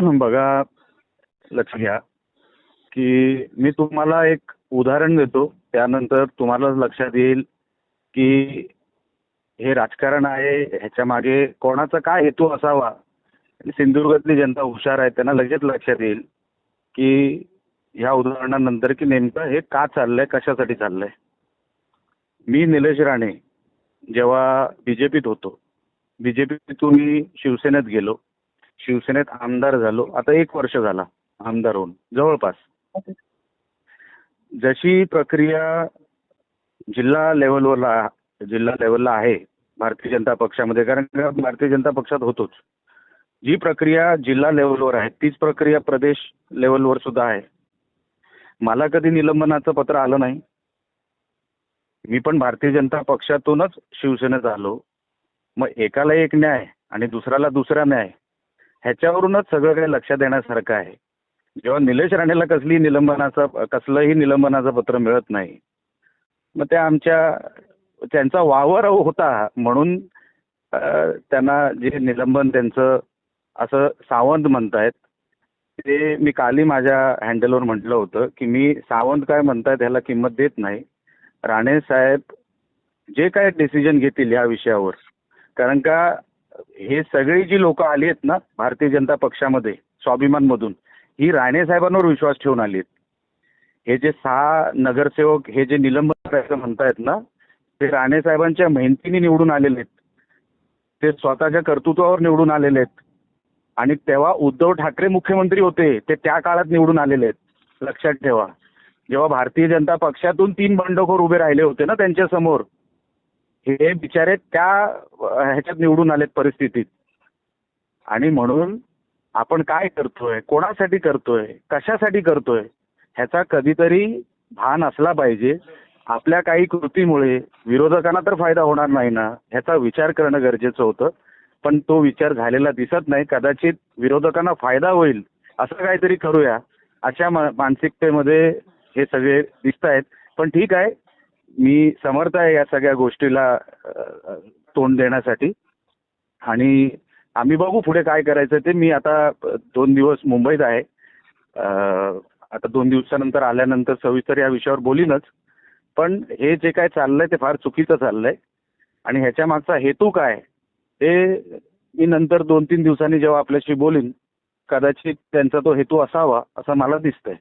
बघा लक्ष घ्या की मी तुम्हाला एक उदाहरण देतो. त्यानंतर तुम्हाला लक्षात येईल की हे राजकारण आहे ह्याच्या मागे कोणाचा काय हेतू असावा? सिंधुदुर्गातली जनता हुशार आहे त्यांना लगेच लक्षात येईल की ह्या उदाहरणानंतर की नेमकं हे का चाललंय कशासाठी चाललंय? मी निलेश राणे जेव्हा बीजेपीत होतो. बीजेपीतून मी शिवसेनेत गेलो. शिवसेनेत आमदार झालो. आता एक वर्ष झाला आमदार होऊन जवळपास जशी प्रक्रिया जिल्हा लेवलवर जिल्हा लेवलला आहे भारतीय जनता पक्षामध्ये कारण भारतीय जनता पक्षात होतोच. जी प्रक्रिया जिल्हा लेवलवर आहे तीच प्रक्रिया प्रदेश लेवलवर सुद्धा आहे. मला कधी निलंबनाचं पत्र आलं नाही. मी पण भारतीय जनता पक्षातूनच शिवसेनेत आलो. मग एकाला एक न्याय आणि दुसऱ्याला दुसरा न्याय. ह्याच्यावरूनच सगळं काही लक्षात देण्यासारखं आहे. जेव्हा निलेश राणेला कसली निलंबनाचं कसलंही निलंबनाचं पत्र मिळत नाही मग ते आमच्या त्यांचा वावर होता म्हणून त्यांना जे निलंबन त्यांचं असं सावंत म्हणतायत ते मी काली माझ्या हँडलवर म्हटलं होतं की मी सावंत काय म्हणतायत ह्याला किंमत देत नाही. राणे साहेब जे काय डिसिजन घेतील या विषयावर कारण का हे सगळी जी लोक आली आहेत ना भारतीय जनता पक्षामध्ये स्वाभिमानमधून ही राणे साहेबांवर विश्वास ठेवून आली आहेत हे जे सहा नगरसेवक हे जे निलंबन करायचं म्हणतायत ना ते राणे साहेबांच्या मेहनतीने निवडून आलेले आहेत ते स्वतःच्या कर्तृत्वावर निवडून आलेले आहेत आणि तेव्हा उद्धव ठाकरे मुख्यमंत्री होते ते त्या काळात निवडून आलेले आहेत लक्षात ठेवा. जेव्हा भारतीय जनता पक्षातून तीन बंडखोर उभे राहिले होते ना त्यांच्यासमोर हे बिचारे त्या ह्याच्यात निवडून आलेत परिस्थितीत. आणि म्हणून आपण काय करतोय कोणासाठी करतोय कशासाठी करतोय ह्याचा कधीतरी भान असला पाहिजे. आपल्या काही कृतीमुळे विरोधकांना तर फायदा होणार नाही ना ह्याचा विचार करणं गरजेचं होतं. पण तो विचार झालेला दिसत नाही. कदाचित विरोधकांना फायदा होईल असं काहीतरी करूया. अशा मानसिकतेमध्ये हे सगळे दिसत आहेत पण ठीक आहे मी समर्थ आहे या सगळ्या गोष्टीला तोंड देण्यासाठी. आणि आम्ही बघू पुढे काय करायचं ते. मी आता दोन दिवस मुंबईत आहे. आता दोन दिवसानंतर आल्यानंतर सविस्तर या विषयावर बोलीनच. पण हे जे काय चाललंय ते फार चुकीचं चाललंय. आणि ह्याच्या मागचा हेतू काय? ते मी नंतर दोन तीन दिवसांनी जेव्हा आपल्याशी बोलीन कदाचित त्यांचा तो हेतू असावा असं मला दिसतंय.